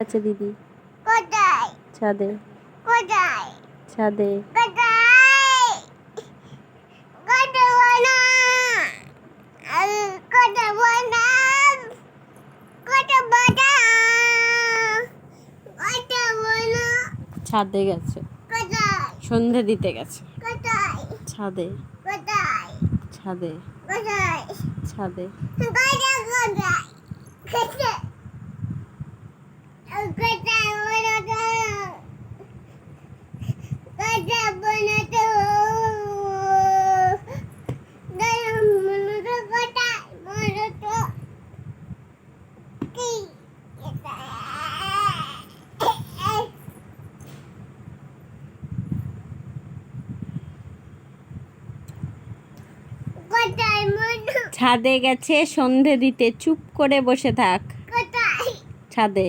আছে দিদি? কোথায়? ছাদে। কোথায়? ছাদে। কোথায়? কোথায় বনা কোথায় বনা কোথায় বনা কোথায় বনা ছাদে গেছে। কোথায়? সন্ধে দিতে গেছে। কোথায়? ছাদে। কোথায়? ছাদে। কোথায়? ছাদে। কোথায় কোথায় কোথায়? ছাদে গেছে সন্ধে দিতে চুপ করে বসে থাক। ছাদে।